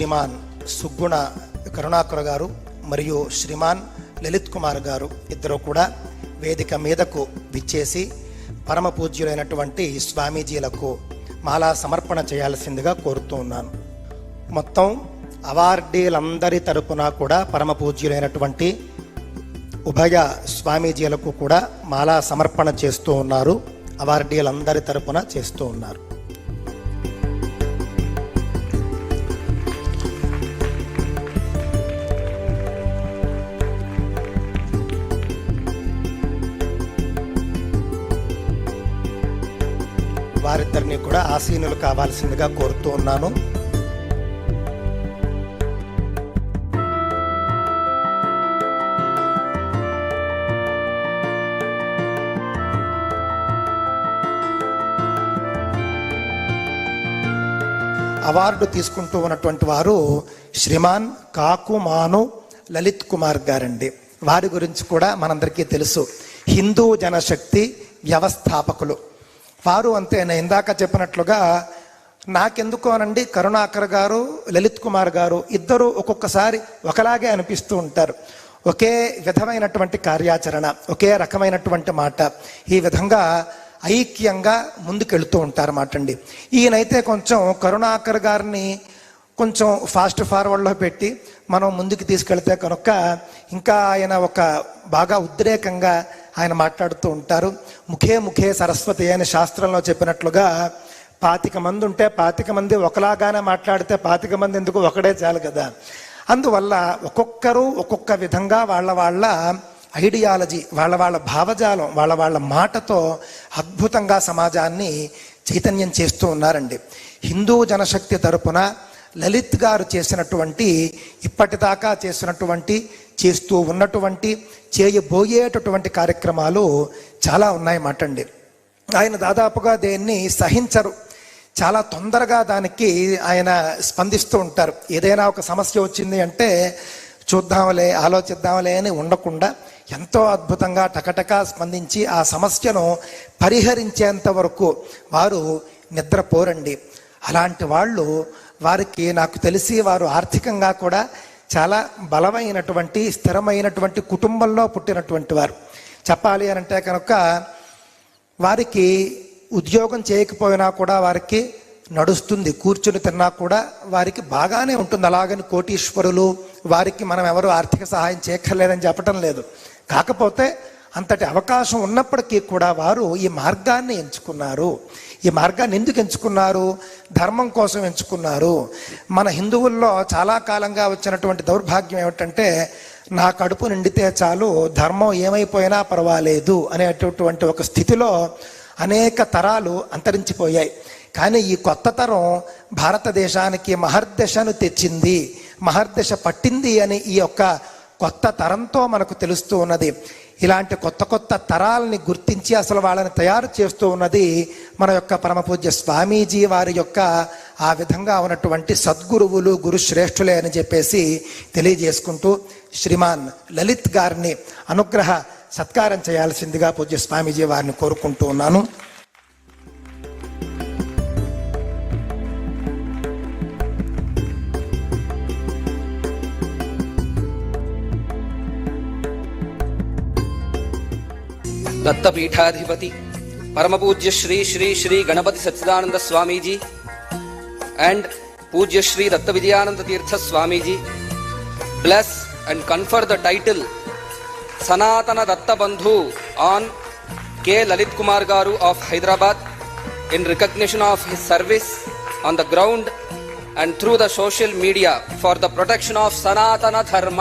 శ్రీమాన్ సుగ్గుణ కరుణాకర్ గారు మరియు శ్రీమాన్ లలిత్ కుమార్ గారు ఇద్దరు కూడా వేదిక మీదకు విచ్చేసి పరమ పూజ్యులైనటువంటి స్వామీజీలకు మాలా సమర్పణ చేయాల్సిందిగా కోరుతూ ఉన్నాను. మొత్తం అవార్డీలందరి తరపున కూడా పరమ పూజ్యులైనటువంటి ఉభయ స్వామీజీలకు కూడా మాలా సమర్పణ చేస్తూ ఉన్నారు. అవార్డీలందరి తరపున చేస్తూ ఉన్నారు. వారిద్దరిని కూడా ఆసీనులు కావాల్సిందిగా కోరుతూ ఉన్నాను. అవార్డు తీసుకుంటూ ఉన్నటువంటి వారు శ్రీమాన్ కాకుమాను లలిత్ కుమార్ గారండి. వారి గురించి కూడా మనందరికీ తెలుసు. హిందూ జనశక్తి వ్యవస్థాపకులు. వారు అంతే నేను ఇందాక చెప్పినట్లుగా నాకెందుకోనండి కరుణాకర్ గారు లలిత్ కుమార్ గారు ఇద్దరు ఒక్కొక్కసారి ఒకలాగే అనిపిస్తూ ఉంటారు. ఒకే విధమైనటువంటి కార్యాచరణ ఒకే రకమైనటువంటి మాట. ఈ విధంగా ఐక్యంగా ముందుకెళ్తూ ఉంటారన్నమాట అండి ఈయనైతే కొంచెం కరుణాకర్ గారిని కొంచెం ఫాస్ట్ ఫార్వర్డ్లో పెట్టి మనం ముందుకు తీసుకెళ్తే కనుక ఇంకా ఆయన ఒక బాగా ఉద్రేకంగా ఆయన మాట్లాడుతూ ఉంటారు ముఖే ముఖే సరస్వతి అని శాస్త్రంలో చెప్పినట్లుగా పాతిక మంది ఉంటే పాతిక మంది ఒకలాగానే మాట్లాడితే పాతిక మంది ఎందుకు ఒకడే చాలు కదా? అందువల్ల ఒక్కొక్కరు ఒక్కొక్క విధంగా వాళ్ళ వాళ్ళ ఐడియాలజీ వాళ్ళ వాళ్ళ భావజాలం వాళ్ళ వాళ్ళ మాటతో అద్భుతంగా సమాజాన్ని చైతన్యం చేస్తూ ఉన్నారండి. హిందూ జనశక్తి తరపున లలిత్ గారు చేసినటువంటి ఇప్పటిదాకా చేసినటువంటి చేస్తూ ఉన్నటువంటి చేయబోయేటటువంటి కార్యక్రమాలు చాలా ఉన్నాయన్నమాట అండి ఆయన దాదాపుగా దేన్ని సహించరు. చాలా తొందరగా దానికి ఆయన స్పందిస్తూ ఉంటారు. ఏదైనా ఒక సమస్య వచ్చింది అంటే చూద్దాంలే ఆలోచిద్దాంలే అని ఉండకుండా ఎంతో అద్భుతంగా టకటకా స్పందించి ఆ సమస్యను పరిహరించేంత వరకు వారు నిద్రపోరండి. అలాంటి వాళ్ళు వారికి నాకు తెలిసి వారు ఆర్థికంగా కూడా చాలా బలమైనటువంటి స్థిరమైనటువంటి కుటుంబంలో పుట్టినటువంటి వారు. చెప్పాలి అని అంటే కనుక వారికి ఉద్యోగం చేయకపోయినా కూడా వారికి నడుస్తుంది కూర్చుని తిన్నా కూడా వారికి బాగానే ఉంటుంది. అలాగని కోటీశ్వరులు వారికి మనం ఎవరు ఆర్థిక సహాయం చేయక్కర్లేదని చెప్పటం లేదు. కాకపోతే అంతటి అవకాశం ఉన్నప్పటికీ కూడా వారు ఈ మార్గాన్ని ఎంచుకున్నారు. ఈ మార్గాన్ని ఎందుకు ఎంచుకున్నారు? ధర్మం కోసం ఎంచుకున్నారు. మన హిందువుల్లో చాలా కాలంగా వచ్చినటువంటి దౌర్భాగ్యం ఏమిటంటే నా కడుపు నిండితే చాలు ధర్మం ఏమైపోయినా పర్వాలేదు అనేటటువంటి ఒక స్థితిలో అనేక తరాలు అంతరించిపోయాయి. కానీ ఈ కొత్త తరం భారతదేశానికి మహర్దశను తెచ్చింది మహర్దశ పట్టింది అని ఈ యొక్క కొత్త తరంతో మనకు తెలుస్తూ ఉన్నది. ఇలాంటి కొత్త కొత్త తరాలని గుర్తించి అసలు వాళ్ళని తయారు చేస్తూ ఉన్నది మన యొక్క పరమపూజ్య స్వామీజీ వారి యొక్క ఆ విధంగా ఉన్నటువంటి సద్గురువులు గురుశ్రేష్ఠులే అని చెప్పేసి తెలియజేసుకుంటూ శ్రీమాన్ లలిత్ గారిని అనుగ్రహ సత్కారం చేయాల్సిందిగా పూజ్య స్వామీజీ వారిని కోరుకుంటూ ఉన్నాను. ದತ್ತಪೀಠಾಧಿಪತಿ. ಪರಮಪೂಜ್ಯ ಶ್ರೀ ಶ್ರೀ ಶ್ರೀ ಗಣಪತಿ ಸಚ್ಚಿದಾನಂದ ಸ್ವಾಮೀಜಿ ಅಂಡ್ ಪೂಜ್ಯ Shri Datta Vijayananda Tirtha Swamiji. Bless and confer the title Sanatana Datta Bandhu on K Lalit Kumar garu of Hyderabad in recognition of his service on the ground and through the social media for the protection of Sanatana Dharma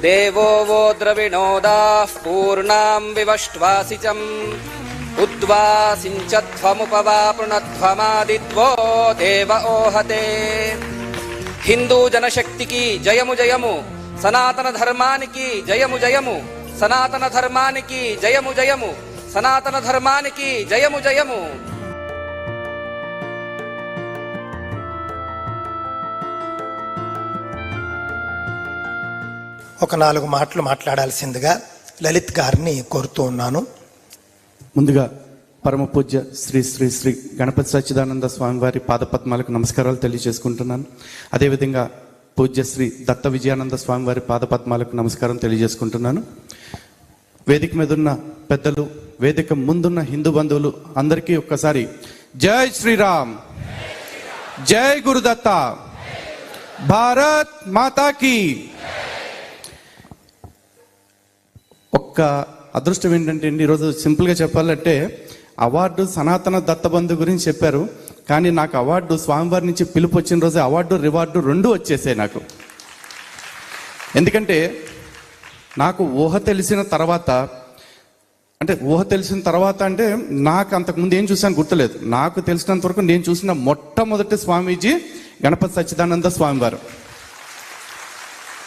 देवो वो द्रविणोदाः पूर्णां विवष्ट्वासिचम् ఉద్వాసించధ్వముపవాపృణధ్వమాదిద్వో దేవ ఓహతే హిందూ జనశక్తికి జయము జయము సనాతన ధర్మానికి జయము జయము సనాతన ధర్మానికి జయము జయము సనాతన ధర్మానికి జయము జయము ఒక నాలుగు మాటలు మాట్లాడాల్సిందిగా లలిత్ గారిని కోరుతూ ఉన్నాను. ముందుగా పరమ పూజ్య శ్రీ శ్రీ శ్రీ గణపతి సచ్చిదానంద స్వామివారి పాదపద్మాలకు నమస్కారాలు తెలియజేసుకుంటున్నాను. అదేవిధంగా పూజ్య శ్రీ దత్త విజయానంద స్వామివారి పాదపద్మాలకు నమస్కారం తెలియజేసుకుంటున్నాను. వేదిక మీద ఉన్న పెద్దలు వేదిక ముందున్న హిందూ బంధువులు అందరికీ ఒక్కసారి జై శ్రీరామ్. జై గురుదత్త. భారత్ మాతాకి. ఒక్క అదృష్టం ఏంటంటే అండి ఈరోజు సింపుల్గా చెప్పాలంటే అవార్డు సనాతన దత్తబంధు గురించి చెప్పారు. కానీ నాకు అవార్డు స్వామివారి నుంచి పిలుపు వచ్చిన రోజు అవార్డు రివార్డు రెండు వచ్చేసాయి నాకు. ఎందుకంటే నాకు ఊహ తెలిసిన తర్వాత అంటే ఊహ తెలిసిన తర్వాత అంటే నాకు అంతకుముందు ఏం చూసాను గుర్తులేదు. నాకు తెలిసినంత వరకు నేను చూసిన మొట్టమొదటి స్వామీజీ గణపతి సచ్చిదానంద స్వామివారు.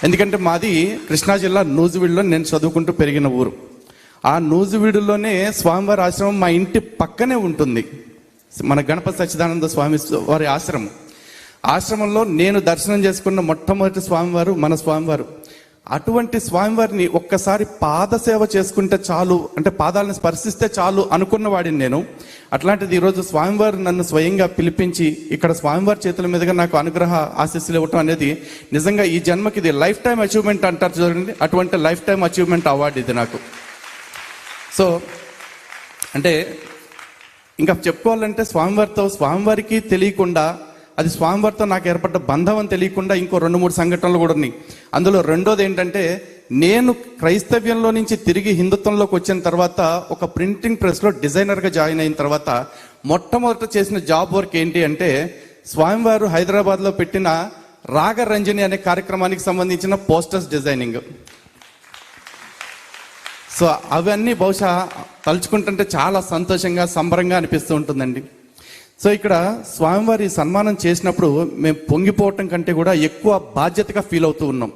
ఎందుకంటే మాది కృష్ణా జిల్లా నూజివీడులో నేను చదువుకుంటూ పెరిగిన ఊరు. ఆ నూజివీడులోనే స్వామివారి ఆశ్రమం మా ఇంటి పక్కనే ఉంటుంది. మన గణపతి సచ్చిదానంద స్వామి వారి ఆశ్రమం. ఆశ్రమంలో నేను దర్శనం చేసుకున్న మొట్టమొదటి స్వామివారు మన స్వామివారు. అటువంటి స్వామివారిని ఒక్కసారి పాదసేవ చేసుకుంటే చాలు అంటే పాదాలను స్పర్శిస్తే చాలు అనుకున్న వాడిని నేను. అట్లాంటిది ఈరోజు స్వామివారు నన్ను స్వయంగా పిలిపించి ఇక్కడ స్వామివారి చేతుల మీదుగా నాకు అనుగ్రహ ఆశీస్సులు ఇవ్వటం అనేది నిజంగా ఈ జన్మకి ఇది లైఫ్ టైం అచీవ్మెంట్ అంటారు చూడండి. అటువంటి లైఫ్ టైం అచీవ్మెంట్ అవార్డు ఇది నాకు. సో అంటే ఇంకా చెప్పుకోవాలంటే స్వామివారితో స్వామివారికి తెలియకుండా అది స్వామివారితో నాకు ఏర్పడ్డ బంధం అని తెలియకుండా ఇంకో రెండు మూడు సంఘటనలు కూడా ఉన్నాయి. అందులో రెండోది ఏంటంటే నేను క్రైస్తవ్యంలో నుంచి తిరిగి హిందుత్వంలోకి వచ్చిన తర్వాత ఒక ప్రింటింగ్ ప్రెస్లో డిజైనర్గా జాయిన్ అయిన తర్వాత మొట్టమొదట చేసిన జాబ్ వర్క్ ఏంటి అంటే స్వామివారు హైదరాబాద్లో పెట్టిన రాగరంజని అనే కార్యక్రమానికి సంబంధించిన పోస్టర్స్ డిజైనింగ్. సో అవన్నీ బహుశా తలుచుకుంటుంటే చాలా సంతోషంగా సంబరంగా అనిపిస్తూ ఉంటుందండి. సో ఇక్కడ స్వామివారి సన్మానం చేసినప్పుడు మేము పొంగిపోవటం కంటే కూడా ఎక్కువ బాధ్యతగా ఫీల్ అవుతూ ఉన్నాం.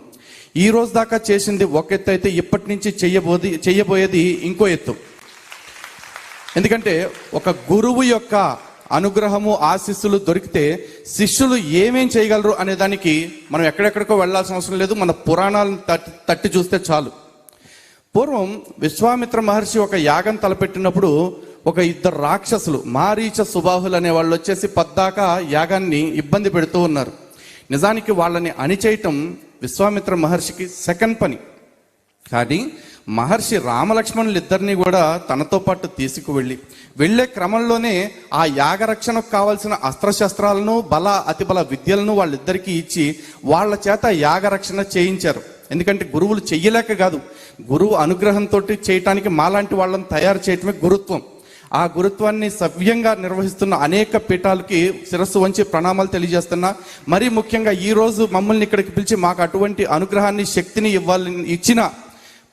ఈ రోజు దాకా చేసింది ఒక ఎత్తు అయితే ఇప్పటి నుంచి చెయ్యబోది చెయ్యబోయేది ఇంకో ఎత్తు. ఎందుకంటే ఒక గురువు యొక్క అనుగ్రహము ఆశీస్సులు దొరికితే శిష్యులు ఏమేం చేయగలరు అనే దానికి మనం ఎక్కడెక్కడికో వెళ్ళాల్సిన అవసరం లేదు. మన పురాణాలను తట్టి తట్టి చూస్తే చాలు. పూర్వం విశ్వామిత్ర మహర్షి ఒక యాగం తలపెట్టినప్పుడు ఒక ఇద్దరు రాక్షసులు మారీచ సుబాహులు అనే వాళ్ళు వచ్చేసి పద్దాక యాగాన్ని ఇబ్బంది పెడుతూ ఉన్నారు. నిజానికి వాళ్ళని అణిచేయటం విశ్వామిత్ర మహర్షికి సెకండ్ పని. కానీ మహర్షి రామలక్ష్మణులు ఇద్దరిని కూడా తనతో పాటు తీసుకువెళ్ళి వెళ్ళే క్రమంలోనే ఆ యాగరక్షణకు కావాల్సిన అస్త్రశస్త్రాలను బల అతిబల విద్యలను వాళ్ళిద్దరికీ ఇచ్చి వాళ్ళ చేత యాగరక్షణ చేయించారు. ఎందుకంటే గురువులు చెయ్యలేక కాదు గురువు అనుగ్రహంతో చేయటానికి మాలాంటి వాళ్ళని తయారు చేయటమే గురుత్వం. ఆ గురుత్వాన్ని సవ్యంగా నిర్వహిస్తున్న అనేక పీఠాలకి శిరస్సు వంచి ప్రణామాలు తెలియజేస్తున్నా. మరీ ముఖ్యంగా ఈ రోజు మమ్మల్ని ఇక్కడికి పిలిచి మాకు అటువంటి అనుగ్రహాన్ని శక్తిని ఇవ్వాలని ఇచ్చిన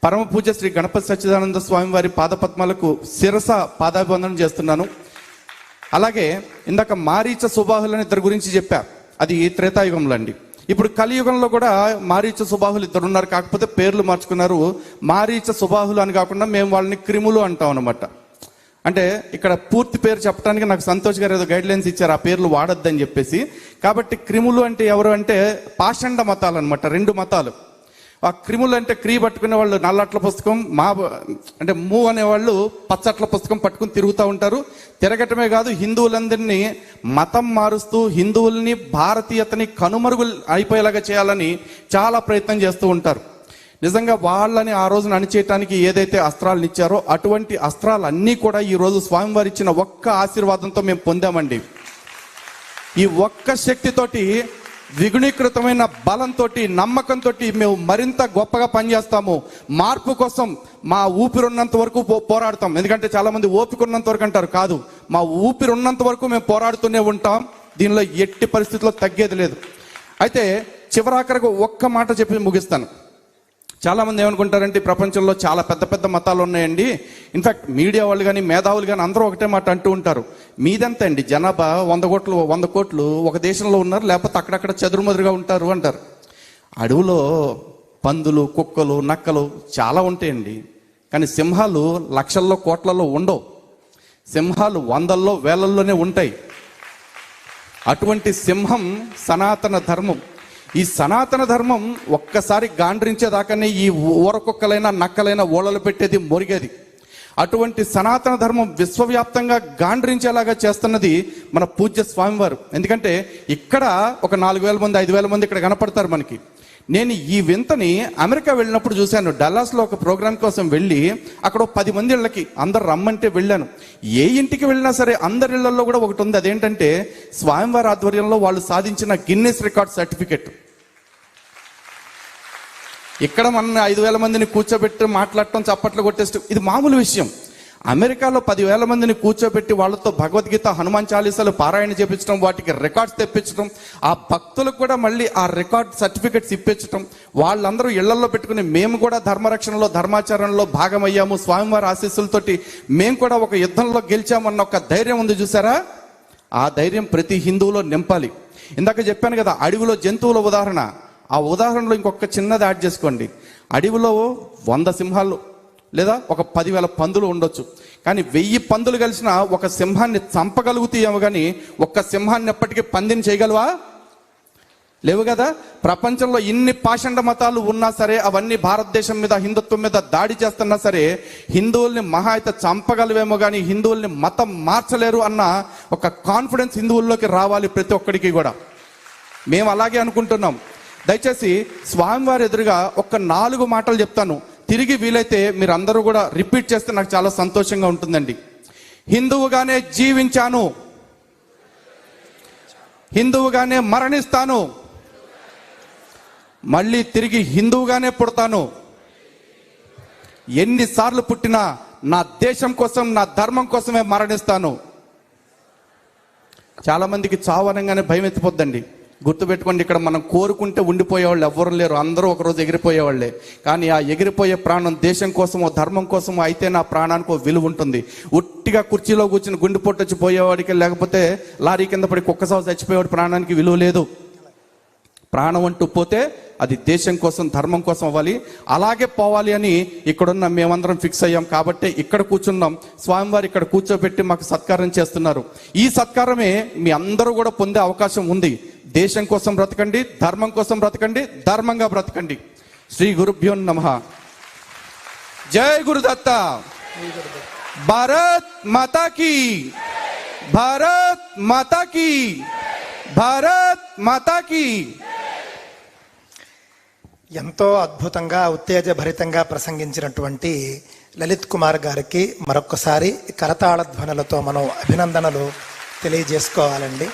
పరమ పూజ శ్రీ గణపతి సచ్చిదానంద స్వామి వారి పాదపద్మాలకు శిరస పాదాభివందనం చేస్తున్నాను. అలాగే ఇందాక మారీచ సుబాహులని ఇద్దరు గురించి చెప్పా. అది త్రేతాయుగంలో అండి. ఇప్పుడు కలియుగంలో కూడా మారీచ సుబాహులు ఇద్దరు ఉన్నారు కాకపోతే పేర్లు మార్చుకున్నారు మారీచ సుబాహులు అని కాకుండా మేము వాళ్ళని క్రిములు అంటాం అనమాట అంటే ఇక్కడ పూర్తి పేరు చెప్పడానికి నాకు సంతోష్ గారు ఏదో గైడ్ లైన్స్ ఇచ్చారు ఆ పేర్లు వాడొద్దని చెప్పేసి. కాబట్టి క్రిములు అంటే ఎవరు అంటే పాషండ మతాలు అనమాట రెండు మతాలు. ఆ క్రిములు అంటే క్రీ పట్టుకునే వాళ్ళు నల్లట్ల పుస్తకం మా అంటే మూ అనేవాళ్ళు పచ్చట్ల పుస్తకం పట్టుకుని తిరుగుతూ ఉంటారు. తిరగటమే కాదు హిందువులందరినీ మతం మారుస్తూ హిందువుల్ని భారతీయతని కనుమరుగు అయిపోయేలాగా చేయాలని చాలా ప్రయత్నం చేస్తూ ఉంటారు. నిజంగా వాళ్ళని ఆ రోజున అణిచేయటానికి ఏదైతే అస్త్రాలను ఇచ్చారో అటువంటి అస్త్రాలన్నీ కూడా ఈరోజు స్వామివారు ఇచ్చిన ఒక్క ఆశీర్వాదంతో మేము పొందామండి. ఈ ఒక్క శక్తితోటి ద్విగుణీకృతమైన బలంతో నమ్మకంతో మేము మరింత గొప్పగా పనిచేస్తాము. మార్పు కోసం మా ఊపిరి ఉన్నంత వరకు పో- పోరాడతాం. ఎందుకంటే చాలామంది ఓపిక ఉన్నంత వరకు అంటారు కాదు. మా ఊపిరి ఉన్నంత వరకు మేము పోరాడుతూనే ఉంటాం. దీనిలో ఎట్టి పరిస్థితుల్లో తగ్గేది లేదు. అయితే చివరాఖరకు ఒక్క మాట చెప్పి ముగిస్తాను. చాలామంది ఏమనుకుంటారంటే ప్రపంచంలో చాలా పెద్ద పెద్ద మతాలు ఉన్నాయండి. ఇన్ఫ్యాక్ట్ మీడియా వాళ్ళు కానీ మేధావులు కానీ అందరూ ఒకటే మాట అంటూ ఉంటారు. మీదెంత అండి? జనాభా వంద కోట్లు వంద కోట్లు ఒక దేశంలో ఉన్నారు లేకపోతే అక్కడక్కడ చెదురుమదురుగా ఉంటారు అంటారు. అడవులో పందులు కుక్కలు నక్కలు చాలా ఉంటాయండి. కానీ సింహాలు లక్షల్లో కోట్లలో ఉండవు. సింహాలు వందల్లో వేలల్లోనే ఉంటాయి. అటువంటి సింహం సనాతన ధర్మం. ఈ సనాతన ధర్మం ఒక్కసారి గాండ్రించేదాకానే ఈ ఊరకుక్కలైనా నక్కలైనా ఓళ్ళలు పెట్టేది మొరిగేది. అటువంటి సనాతన ధర్మం విశ్వవ్యాప్తంగా గాండ్రించేలాగా చేస్తున్నది మన పూజ్య స్వామివారు. ఎందుకంటే ఇక్కడ ఒక నాలుగు వేల మంది ఐదు వేల మంది ఇక్కడ కనపడతారు మనకి. నేను ఈ వింతని అమెరికా వెళ్ళినప్పుడు చూశాను. డల్లాస్లో ఒక ప్రోగ్రామ్ కోసం వెళ్ళి అక్కడ పది మంది ఇళ్ళకి అందరు రమ్మంటే వెళ్ళాను. ఏ ఇంటికి వెళ్ళినా సరే అందరి ఇళ్ళలో కూడా ఒకటి ఉంది. అదేంటంటే స్వామివారి ఆధ్వర్యంలో వాళ్ళు సాధించిన గిన్నెస్ రికార్డ్ సర్టిఫికెట్. ఇక్కడ మన ఐదు వేల మందిని కూర్చోబెట్టి మాట్లాడటం చప్పట్లు కొట్టేస్తూ ఇది మామూలు విషయం. అమెరికాలో పదివేల మందిని కూర్చోబెట్టి వాళ్ళతో భగవద్గీత హనుమాన్ చాలీసాలు పారాయణ చేపించడం వాటికి రికార్డ్స్ తెప్పించడం ఆ భక్తులకు కూడా మళ్ళీ ఆ రికార్డ్ సర్టిఫికెట్స్ ఇప్పించడం వాళ్ళందరూ ఇళ్ళలో పెట్టుకుని మేము కూడా ధర్మరక్షణలో ధర్మాచరణలో భాగమయ్యాము స్వామివారి ఆశీస్సులతోటి మేము కూడా ఒక యుద్ధంలో గెలిచామన్న ఒక ధైర్యం ఉంది చూసారా? ఆ ధైర్యం ప్రతి హిందువులో నింపాలి. ఇందాక చెప్పాను కదా అడవిలో జంతువుల ఉదాహరణ. ఆ ఉదాహరణలో ఇంకొక చిన్నది యాడ్ చేసుకోండి. అడవిలో వంద సింహాలు లేదా ఒక పదివేల పందులు ఉండొచ్చు. కానీ వెయ్యి పందులు కలిసిన ఒక సింహాన్ని చంపగలుగుతాయేమో కానీ ఒక్క సింహాన్ని ఎప్పటికీ పందిని చేయగలవా? లేవు కదా? ప్రపంచంలో ఇన్ని పాషండ మతాలు ఉన్నా సరే అవన్నీ భారతదేశం మీద హిందుత్వం మీద దాడి చేస్తున్నా సరే హిందువుల్ని మహా అయితే చంపగలవేమో కానీ హిందువుల్ని మతం మార్చలేరు అన్న ఒక కాన్ఫిడెన్స్ హిందువుల్లోకి రావాలి ప్రతి ఒక్కడికి కూడా. మేము అలాగే అనుకుంటున్నాం. దయచేసి స్వామివారి ఎదురుగా ఒక నాలుగు మాటలు చెప్తాను. తిరిగి వీలైతే మీరు అందరూ కూడా రిపీట్ చేస్తే నాకు చాలా సంతోషంగా ఉంటుందండి. హిందువుగానే జీవించాను. హిందువుగానే మరణిస్తాను. మళ్ళీ తిరిగి హిందువుగానే పుడతాను. ఎన్నిసార్లు పుట్టినా నా దేశం కోసం నా ధర్మం కోసమే మరణిస్తాను. చాలామందికి చావనంగానే చావు అనగానే భయం ఎత్తిపోద్దండి గుర్తుపెట్టుకోండి ఇక్కడ మనం కోరుకుంటే ఉండిపోయేవాళ్ళు ఎవ్వరు లేరు. అందరూ ఒకరోజు ఎగిరిపోయేవాళ్ళే. కానీ ఆ ఎగిరిపోయే ప్రాణం దేశం కోసమో ధర్మం కోసమో అయితే నా ప్రాణానికి విలువ ఉంటుంది. ఉట్టిగా కుర్చీలో కూర్చుని గుండె పొట్టొచ్చి పోయేవాడికి లేకపోతే లారీ కింద పడి కుక్కసావు చచ్చిపోయేవాడు ప్రాణానికి విలువ లేదు. ప్రాణం అంటూ పోతే అది దేశం కోసం ధర్మం కోసం అవ్వాలి. అలాగే పోవాలి అని ఇక్కడున్న మేమందరం ఫిక్స్ అయ్యాం. కాబట్టి ఇక్కడ కూర్చున్నాం. స్వామివారు ఇక్కడ కూర్చోబెట్టి మాకు సత్కారం చేస్తున్నారు. ఈ సత్కారమే మీ అందరూ కూడా పొందే అవకాశం ఉంది. దేశం కోసం బ్రతకండి ధర్మం కోసం బ్రతకండి ధర్మంగా బ్రతకండి. శ్రీ గురుభ్యో నమ. జై గురుదత్త. భారత్ మాతాకీ భారత్ మాతాకీ భారత్ మాతాకీ ఎంతో అద్భుతంగా ఉత్తేజభరితంగా ప్రసంగించినటువంటి లలిత్ కుమార్ గారికి మరొకసారి కరతాళ ధ్వనులతో మనం అభినందనలు తెలియజేసుకోవాలండి.